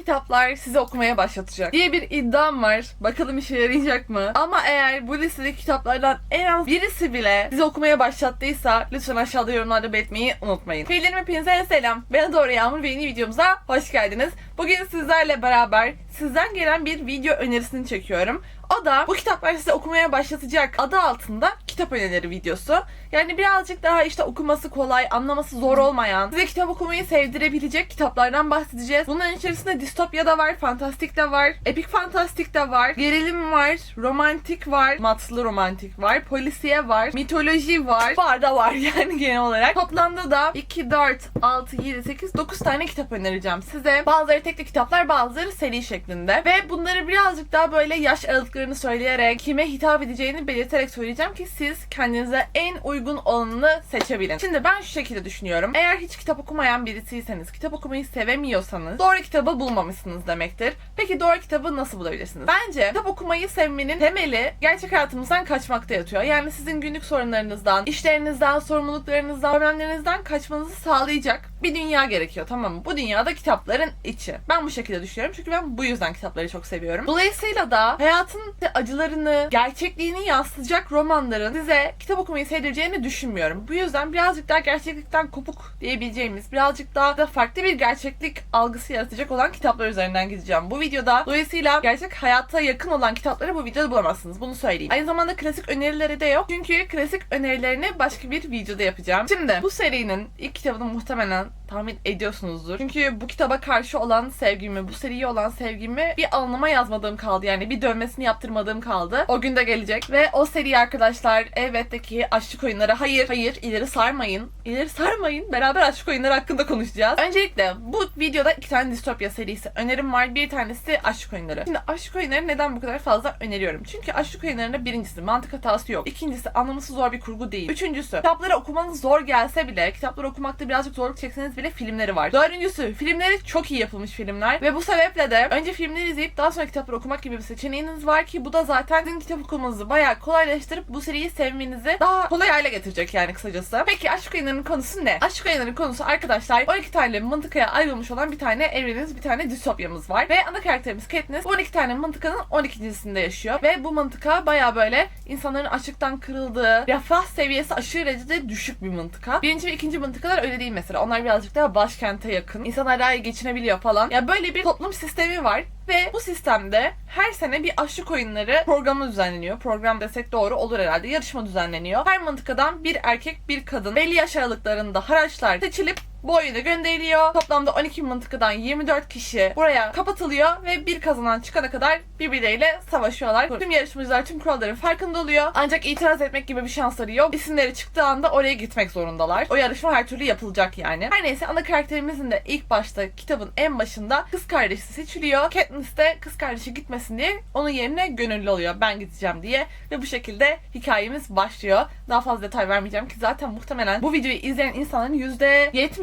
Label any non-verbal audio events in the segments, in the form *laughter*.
kitaplar sizi okumaya başlatacak diye bir iddiam var. Bakalım işe yarayacak mı? Ama eğer bu listedeki kitaplardan en az birisi bile sizi okumaya başlattıysa lütfen aşağıda yorumlarda belirtmeyi unutmayın. Filmlerim hepinize selam. Ben Doğru Yağmur ve yeni videomuza hoş geldiniz. Bugün sizlerle beraber sizden gelen bir video önerisini çekiyorum. O da bu kitaplar size okumaya başlatacak adı altında kitap önerileri videosu. Yani birazcık daha işte okuması kolay, anlaması zor olmayan, size kitap okumayı sevdirebilecek kitaplardan bahsedeceğiz. Bunların içerisinde distopya da var, fantastik de var, epik fantastik de var, gerilim var, romantik var, matlı romantik var, polisiye var, mitoloji var, var da var *laughs* yani genel olarak. Toplamda da 2, 4, 6, 7, 8, 9 tane kitap önereceğim size. Bazıları tekli kitaplar, bazıları seri şeklinde. Ve bunları birazcık daha böyle yaş aralıklarını söyleyerek, kime hitap edeceğini belirterek söyleyeceğim ki siz kendinize en uygun olanını seçebilin. Şimdi ben şu şekilde düşünüyorum. Eğer hiç kitap okumayan birisiyseniz, kitap okumayı sevemiyorsanız doğru kitabı bulmamışsınız demektir. Peki doğru kitabı nasıl bulabilirsiniz? Bence kitap okumayı sevmenin temeli gerçek hayatımızdan kaçmakta yatıyor. Yani sizin günlük sorunlarınızdan, işlerinizden, sorumluluklarınızdan, problemlerinizden kaçmanızı sağlayacak bir dünya gerekiyor tamam mı? Bu dünyada kitapların içi. Ben bu şekilde düşünüyorum çünkü ben bu yüzden kitapları çok seviyorum. Dolayısıyla da hayatın acılarını, gerçekliğini yansıtacak romanların size kitap okumayı sevdireceğini düşünmüyorum. Bu yüzden birazcık daha gerçeklikten kopuk diyebileceğimiz, birazcık daha da farklı bir gerçeklik algısı yaratacak olan kitaplar üzerinden gideceğim bu videoda. Dolayısıyla gerçek hayata yakın olan kitapları bu videoda bulamazsınız. Bunu söyleyeyim. Aynı zamanda klasik önerileri de yok. Çünkü klasik önerilerini başka bir videoda yapacağım. Şimdi bu serinin ilk kitabını muhtemelen tahmin ediyorsunuzdur. Çünkü bu kitaba karşı olan sevgimi, bu seriye olan sevgimi bir alnıma yazmadığım kaldı. Yani bir dövmesini yaptırmadığım kaldı. O gün de gelecek. Ve o seri arkadaşlar elbette ki aşk oyunları. Hayır, hayır ileri sarmayın. İleri sarmayın. Beraber aşk oyunları hakkında konuşacağız. Öncelikle bu videoda iki tane distopya serisi önerim var. Bir tanesi aşk oyunları. Şimdi aşk oyunları neden bu kadar fazla öneriyorum? Çünkü aşk oyunlarında birincisi mantık hatası yok. İkincisi anlaması zor bir kurgu değil. Üçüncüsü kitapları okumanız zor gelse bile kitapları okumakta birazcık zorluk çekseniz bile filmleri var. Dördüncüsü filmleri çok iyi yapılmış filmler ve bu sebeple de önce filmleri izleyip daha sonra kitapları okumak gibi bir seçeneğiniz var ki bu da zaten sizin kitap okumanızı bayağı kolaylaştırıp bu seriyi sevmenizi daha kolay hale getirecek yani kısacası. Peki aşk oyunlarının konusu ne? Aşk oyunlarının konusu arkadaşlar 12 tane mıntıkaya ayrılmış olan bir tane evrenimiz, bir tane distopyamız var ve ana karakterimiz Katniss bu 12 tane mıntıkanın 12.sinde yaşıyor ve bu mıntıka bayağı böyle insanların açlıktan kırıldığı, refah seviyesi aşırı derecede düşük bir mıntıka. Birinci ve ikinci mıntıkalar öyle değil mesela. Onlar birazcık daha başkente yakın. İnsanlar daha iyi geçinebiliyor falan. Ya böyle bir toplum sistemi var ve bu sistemde her sene bir aşık oyunları programı düzenleniyor. Program desek doğru olur herhalde. Yarışma düzenleniyor. Her mıntıkadan bir erkek bir kadın belli yaş aralıklarında haraçlar seçilip bu oyuna gönderiliyor. Toplamda 12 mıntıkadan 24 kişi buraya kapatılıyor ve bir kazanan çıkana kadar birbirleriyle savaşıyorlar. Tüm yarışmacılar tüm kuralların farkında oluyor. Ancak itiraz etmek gibi bir şansları yok. İsimleri çıktığı anda oraya gitmek zorundalar. O yarışma her türlü yapılacak yani. Her neyse ana karakterimizin de ilk başta kitabın en başında kız kardeşi seçiliyor. Katniss de kız kardeşi gitmesin diye onun yerine gönüllü oluyor. Ben gideceğim diye. Ve bu şekilde hikayemiz başlıyor. Daha fazla detay vermeyeceğim ki zaten muhtemelen bu videoyu izleyen insanların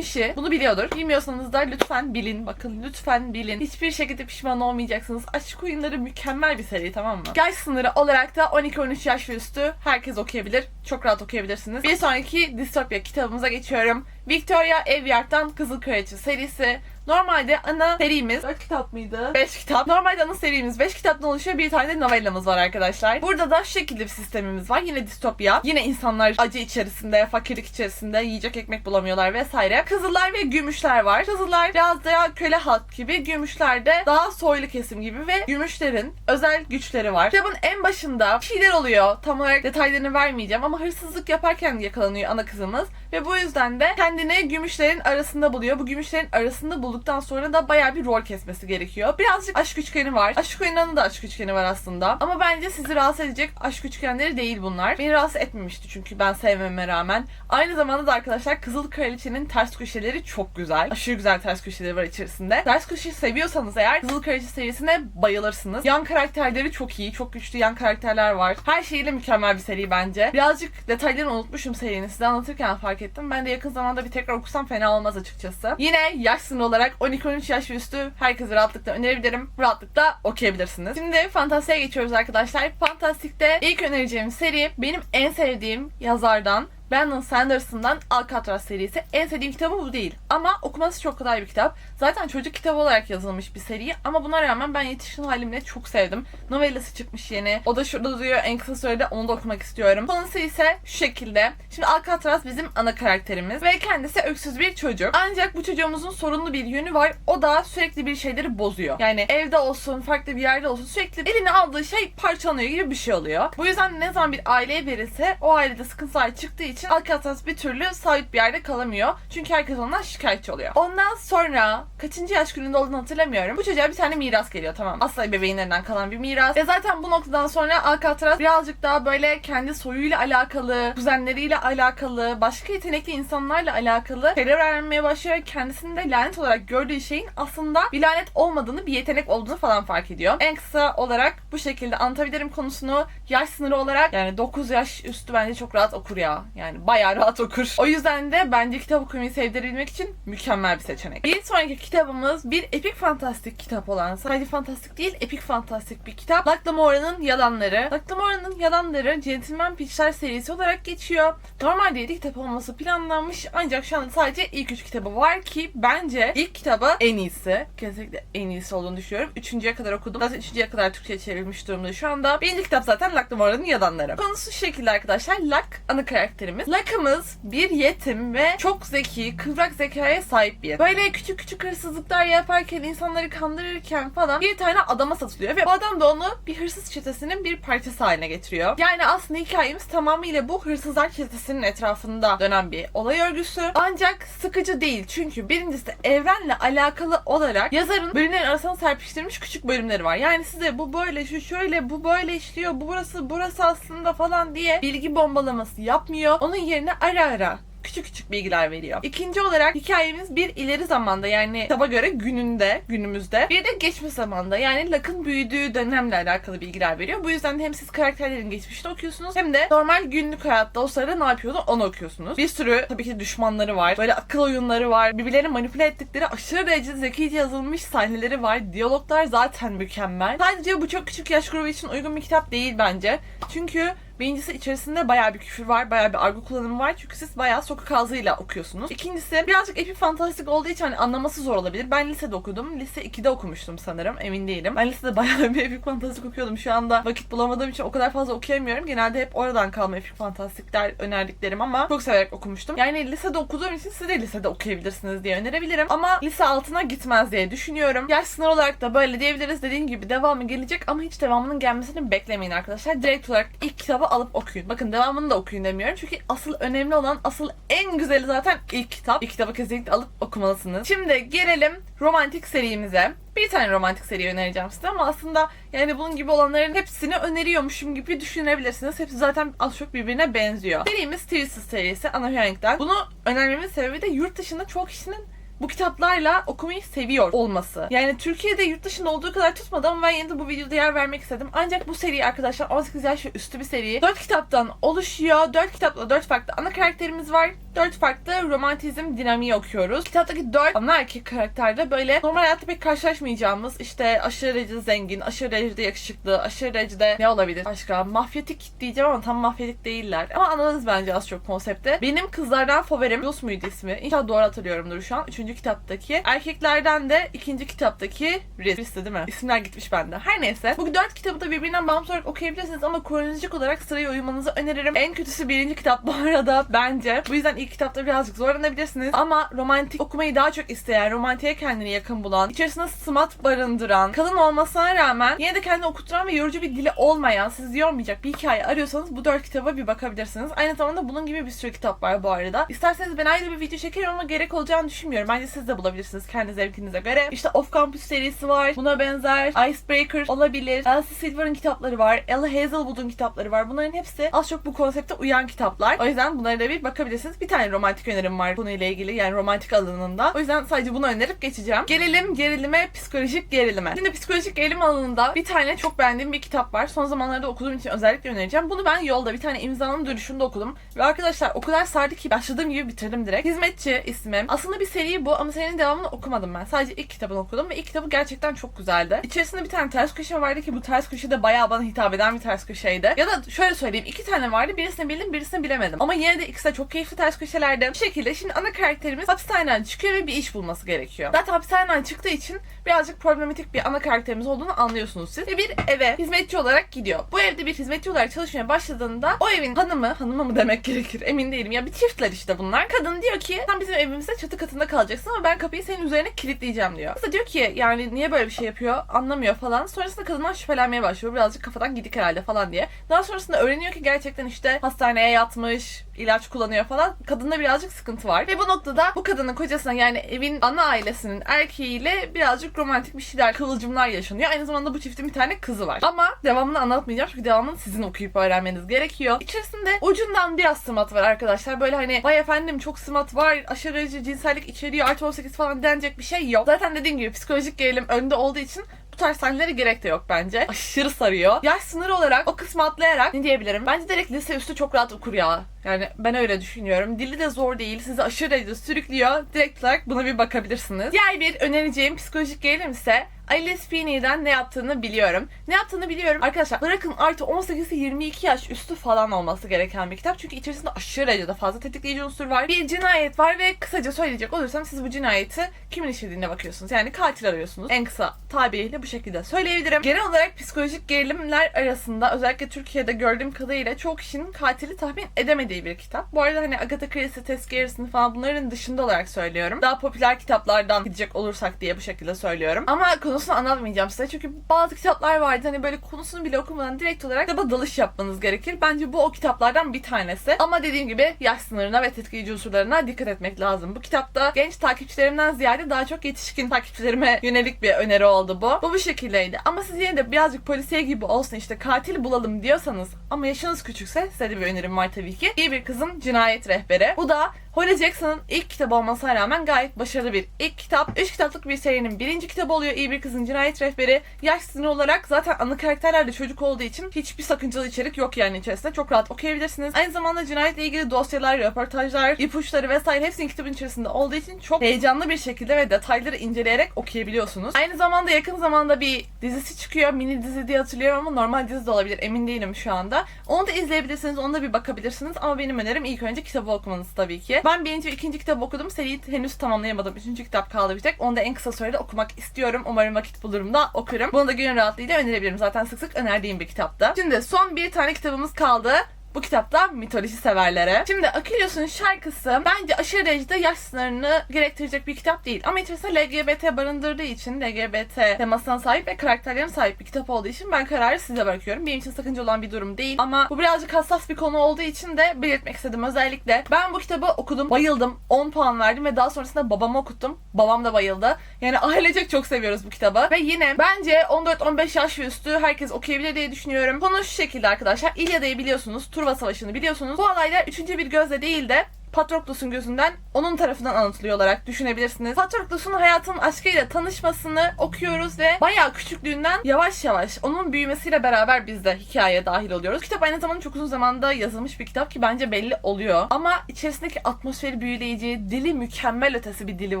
%70'i bunu biliyordur. Bilmiyorsanız da lütfen bilin. Bakın lütfen bilin. Hiçbir şekilde pişman olmayacaksınız. Aşk oyunları mükemmel bir seri tamam mı? Yaş sınırı olarak da 12-13 yaş ve üstü herkes okuyabilir. Çok rahat okuyabilirsiniz. Bir sonraki distopya kitabımıza geçiyorum. Victoria Aveyard'dan Kızıl Kraliçe serisi. Normalde ana serimiz 4 kitap mıydı? 5 kitap. Normalde ana serimiz 5 kitaptan oluşuyor. Bir tane de novellamız var arkadaşlar. Burada da şu şekilde bir sistemimiz var. Yine distopya. Yine insanlar acı içerisinde, fakirlik içerisinde yiyecek ekmek bulamıyorlar vesaire. Kızıllar ve gümüşler var. Kızıllar biraz daha köle halk gibi. Gümüşler de daha soylu kesim gibi ve gümüşlerin özel güçleri var. Kitabın en başında şeyler oluyor. Tam olarak detaylarını vermeyeceğim ama hırsızlık yaparken yakalanıyor ana kızımız. Ve bu yüzden de kendini gümüşlerin arasında buluyor. Bu gümüşlerin arasında bulduktan sonra da bayağı bir rol kesmesi gerekiyor. Birazcık aşk üçgeni var. Aşk oyunlarında da aşk üçgeni var aslında. Ama bence sizi rahatsız edecek aşk üçgenleri değil bunlar. Beni rahatsız etmemişti çünkü ben sevmeme rağmen. Aynı zamanda da arkadaşlar Kızıl Kraliçe'nin ters köşeleri çok güzel. Aşırı güzel ters köşeleri var içerisinde. Ters köşeyi seviyorsanız eğer Kızıl Kraliçe serisine bayılırsınız. Yan karakterleri çok iyi. Çok güçlü yan karakterler var. Her şeyiyle mükemmel bir seri bence. Birazcık detaylarını unutmuşum serinin. Size anlatırken fark ettim. Ben de yakın zamanda bir tekrar okusam fena olmaz açıkçası. Yine yaş sınırı olarak 12-13 yaş ve üstü herkese rahatlıkla önerebilirim. Rahatlıkla okuyabilirsiniz. Şimdi Fantasya'ya geçiyoruz arkadaşlar. Fantastik'te ilk önereceğim seri benim en sevdiğim yazardan Brandon Sanderson'dan Alcatraz serisi. En sevdiğim kitabı bu değil. Ama okuması çok kolay bir kitap. Zaten çocuk kitabı olarak yazılmış bir seri ama buna rağmen ben yetişkin halimle çok sevdim. Novellası çıkmış yeni. O da şurada duruyor en kısa sürede onu da okumak istiyorum. Konusu ise şu şekilde. Şimdi Alcatraz bizim ana karakterimiz ve kendisi öksüz bir çocuk. Ancak bu çocuğumuzun sorunlu bir yönü var. O da sürekli bir şeyleri bozuyor. Yani evde olsun, farklı bir yerde olsun sürekli eline aldığı şey parçalanıyor gibi bir şey oluyor. Bu yüzden ne zaman bir aileye verilse o ailede sıkıntılar çıktığı için Alcatraz bir türlü sabit bir yerde kalamıyor. Çünkü herkes ondan şikayetçi oluyor. Ondan sonra kaçıncı yaş gününde olduğunu hatırlamıyorum. Bu çocuğa bir tane miras geliyor tamam. Asla ebeveynlerinden kalan bir miras. Ve zaten bu noktadan sonra Alcatraz birazcık daha böyle kendi soyuyla alakalı, kuzenleriyle alakalı, başka yetenekli insanlarla alakalı şeyler öğrenmeye başlıyor. Kendisinde lanet olarak gördüğü şeyin aslında bir lanet olmadığını, bir yetenek olduğunu falan fark ediyor. En kısa olarak bu şekilde anlatabilirim konusunu. Yaş sınırı olarak yani 9 yaş üstü bence çok rahat okur ya. Yani bayağı rahat okur. O yüzden de bence kitap okumayı sevdirebilmek için mükemmel bir seçenek. Bir sonraki kitabımız bir epik fantastik kitap olan, sadece fantastik değil, epik fantastik bir kitap. Laclamore'nin Yalanları. Laclamore'nin Yalanları Gentleman Pitchler serisi olarak geçiyor. Normalde 7 kitap olması planlanmış ancak şu anda sadece ilk 3 kitabı var ki bence ilk kitabı en iyisi. Kesinlikle en iyisi olduğunu düşünüyorum. Üçüncüye kadar okudum. Zaten üçüncüye kadar Türkçe'ye çevrilmiş durumda şu anda. Birinci kitap zaten Laclamore'nin Yalanları. Konusu şu şekilde arkadaşlar. Lac ana karakterimiz. Lac'ımız bir yetim ve çok zeki, kıvrak zekaya sahip bir. Böyle küçük küçük hırsızlıklar yaparken, insanları kandırırken falan bir tane adama satılıyor ve bu adam da onu bir hırsız çetesinin bir parçası haline getiriyor. Yani aslında hikayemiz tamamıyla bu hırsızlar çetesinin etrafında dönen bir olay örgüsü. Ancak sıkıcı değil çünkü birincisi evrenle alakalı olarak yazarın bölümlerin arasına serpiştirmiş küçük bölümleri var. Yani size bu böyle, şu şöyle, bu böyle işliyor, bu burası, burası aslında falan diye bilgi bombalaması yapmıyor. Onun yerine ara ara küçük küçük bilgiler veriyor. İkinci olarak hikayemiz bir ileri zamanda yani kitaba göre gününde, günümüzde. Bir de geçmiş zamanda yani Luck'ın büyüdüğü dönemle alakalı bilgiler veriyor. Bu yüzden hem siz karakterlerin geçmişini okuyorsunuz hem de normal günlük hayatta o sırada ne yapıyordu onu okuyorsunuz. Bir sürü tabii ki düşmanları var. Böyle akıl oyunları var. Birbirlerini manipüle ettikleri aşırı derecede zekice yazılmış sahneleri var. Diyaloglar zaten mükemmel. Sadece bu çok küçük yaş grubu için uygun bir kitap değil bence. Çünkü Birincisi içerisinde bayağı bir küfür var, bayağı bir argo kullanımı var. Çünkü siz bayağı sokak ağzıyla okuyorsunuz. İkincisi birazcık epik fantastik olduğu için hani anlaması zor olabilir. Ben lisede okudum. Lise 2'de okumuştum sanırım. Emin değilim. Ben lisede *laughs* bayağı bir epik fantastik okuyordum. Şu anda vakit bulamadığım için o kadar fazla okuyamıyorum. Genelde hep oradan kalma epik fantastikler önerdiklerim ama çok severek okumuştum. Yani lisede okuduğum için siz de lisede okuyabilirsiniz diye önerebilirim. Ama lise altına gitmez diye düşünüyorum. Yaş sınır olarak da böyle diyebiliriz. Dediğim gibi devamı gelecek ama hiç devamının gelmesini beklemeyin arkadaşlar. Direkt olarak ilk kitabı alıp okuyun. Bakın devamını da okuyun demiyorum. Çünkü asıl önemli olan, asıl en güzeli zaten ilk kitap. İlk kitabı kesinlikle alıp okumalısınız. Şimdi gelelim romantik serimize. Bir tane romantik seri önereceğim size ama aslında yani bunun gibi olanların hepsini öneriyormuşum gibi düşünebilirsiniz. Hepsi zaten az çok birbirine benziyor. Serimiz Twisted serisi Ana Frank'ten. Bunu önermemin sebebi de yurt dışında çok kişinin bu kitaplarla okumayı seviyor olması. Yani Türkiye'de yurt dışında olduğu kadar tutmadı ama ben yine de bu videoda yer vermek istedim. Ancak bu seri arkadaşlar 18 yaş ve üstü bir seri. 4 kitaptan oluşuyor. 4 kitapla 4 farklı ana karakterimiz var. 4 farklı romantizm dinamiği okuyoruz. Kitaptaki 4 ana erkek karakterde böyle normal hayatta pek karşılaşmayacağımız işte aşırı derecede zengin, aşırı derecede yakışıklı, aşırı derecede ne olabilir başka? Mafyatik diyeceğim ama tam mafyatik değiller. Ama anladınız bence az çok konsepte. Benim kızlardan favorim Yus muydu ismi? İnşallah doğru hatırlıyorumdur şu an. Üçüncü kitaptaki. Erkeklerden de ikinci kitaptaki Riz. Riz'ti değil mi? İsimler gitmiş bende. Her neyse. Bu dört kitabı da birbirinden bağımsız olarak okuyabilirsiniz ama kronolojik olarak sıraya uymanızı öneririm. En kötüsü birinci kitap bu *laughs* arada bence. Bu yüzden ilk kitapta birazcık zorlanabilirsiniz. Ama romantik okumayı daha çok isteyen, romantiğe kendini yakın bulan, içerisinde smat barındıran, kalın olmasına rağmen yine de kendini okuturan ve yorucu bir dili olmayan, sizi yormayacak bir hikaye arıyorsanız bu dört kitaba bir bakabilirsiniz. Aynı zamanda bunun gibi bir sürü kitap var bu arada. İsterseniz ben ayrı bir video çekerim ama gerek olacağını düşünmüyorum. Bence siz de bulabilirsiniz kendi zevkinize göre. İşte Off Campus serisi var. Buna benzer Icebreaker olabilir. Elsie Silver'ın kitapları var. Ella Hazelwood'un kitapları var. Bunların hepsi az çok bu konsepte uyan kitaplar. O yüzden bunlara da bir bakabilirsiniz. Bir tane romantik önerim var konuyla ilgili. Yani romantik alanında. O yüzden sadece bunu önerip geçeceğim. Gelelim gerilime, psikolojik gerilime. Şimdi psikolojik gerilim alanında bir tane çok beğendiğim bir kitap var. Son zamanlarda okuduğum için özellikle önereceğim. Bunu ben yolda bir tane imzanın dönüşünde okudum. Ve arkadaşlar o kadar sardı ki başladığım gibi bitirdim direkt. Hizmetçi ismi. Aslında bir bu ama serinin devamını okumadım ben. Sadece ilk kitabını okudum ve ilk kitabı gerçekten çok güzeldi. İçerisinde bir tane ters köşe vardı ki bu ters köşe de bayağı bana hitap eden bir ters köşeydi. Ya da şöyle söyleyeyim iki tane vardı birisini bildim birisini bilemedim. Ama yine de ikisi de çok keyifli ters köşelerdi. Bir şekilde şimdi ana karakterimiz hapishaneden çıkıyor ve bir iş bulması gerekiyor. Zaten hapishaneden çıktığı için birazcık problematik bir ana karakterimiz olduğunu anlıyorsunuz siz. Ve bir eve hizmetçi olarak gidiyor. Bu evde bir hizmetçi olarak çalışmaya başladığında o evin hanımı, hanımı mı demek gerekir emin değilim ya bir çiftler işte bunlar. Kadın diyor ki sen bizim evimizde çatı katında kalacaksın ama ben kapıyı senin üzerine kilitleyeceğim diyor. Kız da diyor ki yani niye böyle bir şey yapıyor anlamıyor falan. Sonrasında kadından şüphelenmeye başlıyor. Birazcık kafadan gidik herhalde falan diye. Daha sonrasında öğreniyor ki gerçekten işte hastaneye yatmış, ilaç kullanıyor falan. Kadında birazcık sıkıntı var. Ve bu noktada bu kadının kocasına yani evin ana ailesinin erkeğiyle birazcık romantik bir şeyler, kıvılcımlar yaşanıyor. Aynı zamanda bu çiftin bir tane kızı var. Ama devamını anlatmayacağım çünkü devamını sizin okuyup öğrenmeniz gerekiyor. İçerisinde ucundan biraz sımat var arkadaşlar. Böyle hani vay efendim çok sımat var, aşırı cinsellik içeriyor, artı 18 falan denecek bir şey yok. Zaten dediğim gibi psikolojik gerilim önde olduğu için bu tarz sahnelere gerek de yok bence. Aşırı sarıyor. Yaş sınırı olarak o kısmı atlayarak ne diyebilirim? Bence direkt lise üstü çok rahat okur ya. Yani ben öyle düşünüyorum. Dili de zor değil. Sizi aşırı derecede sürüklüyor. Direkt olarak buna bir bakabilirsiniz. Diğer bir önereceğim psikolojik gerilim ise Alice Feeney'den ne yaptığını biliyorum. Ne yaptığını biliyorum. Arkadaşlar bırakın artı 18'i 22 yaş üstü falan olması gereken bir kitap. Çünkü içerisinde aşırı derecede fazla tetikleyici unsur var. Bir cinayet var ve kısaca söyleyecek olursam siz bu cinayeti kimin işlediğine bakıyorsunuz. Yani katil arıyorsunuz. En kısa tabiriyle bu şekilde söyleyebilirim. Genel olarak psikolojik gerilimler arasında özellikle Türkiye'de gördüğüm kadarıyla çoğu kişinin katili tahmin edemediği bir kitap. Bu arada hani Agatha Christie, Garrison falan bunların dışında olarak söylüyorum. Daha popüler kitaplardan gidecek olursak diye bu şekilde söylüyorum. Ama konusunu anlatmayacağım size çünkü bazı kitaplar vardı hani böyle konusunu bile okumadan direkt olarak kitaba dalış yapmanız gerekir. Bence bu o kitaplardan bir tanesi. Ama dediğim gibi yaş sınırına ve tetkileyici unsurlarına dikkat etmek lazım. Bu kitapta genç takipçilerimden ziyade daha çok yetişkin takipçilerime yönelik bir öneri oldu bu. Bu bu şekildeydi. Ama siz yine de birazcık polisiye gibi olsun işte katil bulalım diyorsanız ama yaşınız küçükse size de bir önerim var tabii ki. İyi bir kızın cinayet rehberi. Bu da Holly Jackson'ın ilk kitabı olmasına rağmen gayet başarılı bir ilk kitap. Üç kitaplık bir serinin birinci kitabı oluyor. İyi bir kızın cinayet rehberi. Yaş sınırı olarak zaten ana karakterler de çocuk olduğu için hiçbir sakıncalı içerik yok yani içerisinde. Çok rahat okuyabilirsiniz. Aynı zamanda cinayetle ilgili dosyalar, röportajlar, ipuçları vesaire hepsinin kitabın içerisinde olduğu için çok heyecanlı bir şekilde ve detayları inceleyerek okuyabiliyorsunuz. Aynı zamanda yakın zamanda bir dizisi çıkıyor. Mini dizi diye hatırlıyorum ama normal dizi de olabilir. Emin değilim şu anda. Onu da izleyebilirsiniz. Ona da bir bakabilirsiniz. Ama benim önerim ilk önce kitabı okumanız tabii ki. Ben birinci ve ikinci kitabı okudum. Seriyi henüz tamamlayamadım. Üçüncü kitap kaldı bir tek. Onu da en kısa sürede okumak istiyorum. Umarım vakit bulurum da okurum. Bunu da gönül rahatlığıyla önerebilirim. Zaten sık sık önerdiğim bir kitapta. Şimdi son bir tane kitabımız kaldı. Bu kitapta mitoloji severlere. Şimdi Akilios'un şarkısı bence aşırı derecede yaş sınırını gerektirecek bir kitap değil. Ama içerisinde LGBT barındırdığı için LGBT temasına sahip ve karakterlerine sahip bir kitap olduğu için ben kararı size bırakıyorum. Benim için sakınca olan bir durum değil. Ama bu birazcık hassas bir konu olduğu için de belirtmek istedim özellikle. Ben bu kitabı okudum, bayıldım. 10 puan verdim ve daha sonrasında babama okuttum. Babam da bayıldı. Yani ailecek çok seviyoruz bu kitabı. Ve yine bence 14-15 yaş ve üstü herkes okuyabilir diye düşünüyorum. Konu şu şekilde arkadaşlar. İlyada'yı biliyorsunuz. Truva Savaşı'nı biliyorsunuz. Bu olaylar üçüncü bir gözle değil de Patroklos'un gözünden onun tarafından anlatılıyor olarak düşünebilirsiniz. Patroklos'un hayatın aşkıyla tanışmasını okuyoruz ve bayağı küçüklüğünden yavaş yavaş onun büyümesiyle beraber biz de hikayeye dahil oluyoruz. Kitap aynı zamanda çok uzun zamanda yazılmış bir kitap ki bence belli oluyor. Ama içerisindeki atmosferi büyüleyici, dili mükemmel ötesi bir dili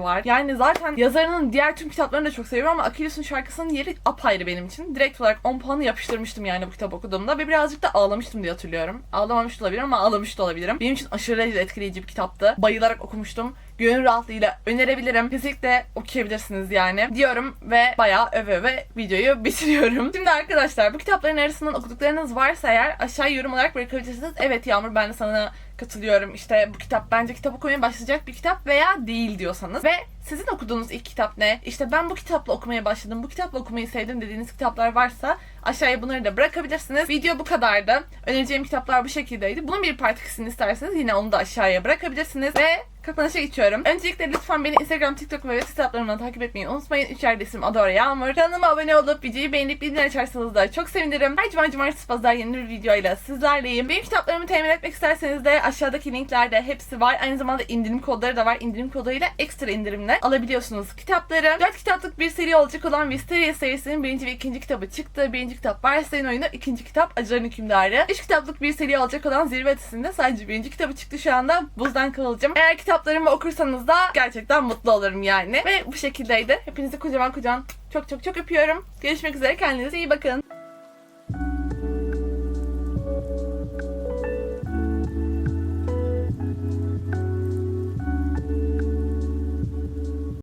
var. Yani zaten yazarının diğer tüm kitaplarını da çok seviyorum ama Akilios'un şarkısının yeri apayrı benim için. Direkt olarak 10 puanı yapıştırmıştım yani bu kitap okuduğumda ve birazcık da ağlamıştım diye hatırlıyorum. Ağlamamış da olabilirim ama ağlamış da olabilirim. Benim için aşırı derecede etkileyici bir kitaptı. Bayılarak okumuştum. Gönül rahatlığıyla önerebilirim. Kesinlikle okuyabilirsiniz yani. Diyorum ve bayağı öve öve videoyu *laughs* bitiriyorum. Şimdi arkadaşlar bu kitapların arasından okuduklarınız varsa eğer aşağı yorum olarak bırakabilirsiniz. Evet Yağmur ben de sana katılıyorum. İşte bu kitap bence kitap okumaya başlayacak bir kitap veya değil diyorsanız. Ve sizin okuduğunuz ilk kitap ne? İşte ben bu kitapla okumaya başladım. Bu kitapla okumayı sevdim dediğiniz kitaplar varsa aşağıya bunları da bırakabilirsiniz. Video bu kadardı. Önereceğim kitaplar bu şekildeydi. Bunun bir part isterseniz yine onu da aşağıya bırakabilirsiniz. Ve kapanışa geçiyorum. Öncelikle lütfen beni Instagram, TikTok ve web hesaplarımdan takip etmeyi unutmayın. Üç yerde isim Adora Yağmur. Kanalıma abone olup videoyu beğenip bildirim açarsanız da çok sevinirim. Her cuma cumartesi pazar yeni bir videoyla sizlerleyim. Benim kitaplarımı temin etmek isterseniz de aşağıdaki linklerde hepsi var. Aynı zamanda indirim kodları da var. İndirim koduyla ekstra indirimle alabiliyorsunuz kitapları. 4 kitaplık bir seri olacak olan Wisteria serisinin birinci ve ikinci kitabı çıktı. Birinci kitap Barstein oyunu, ikinci kitap Acıların Hükümdarı. 3 kitaplık bir seri olacak olan Zirve Ötesi'nde sadece birinci kitabı çıktı şu anda. Buzdan Kıvılcım. Eğer kitaplarımı okursanız da gerçekten mutlu olurum yani. Ve bu şekildeydi. Hepinizi kocaman kocaman çok çok çok öpüyorum. Görüşmek üzere. Kendinize iyi bakın.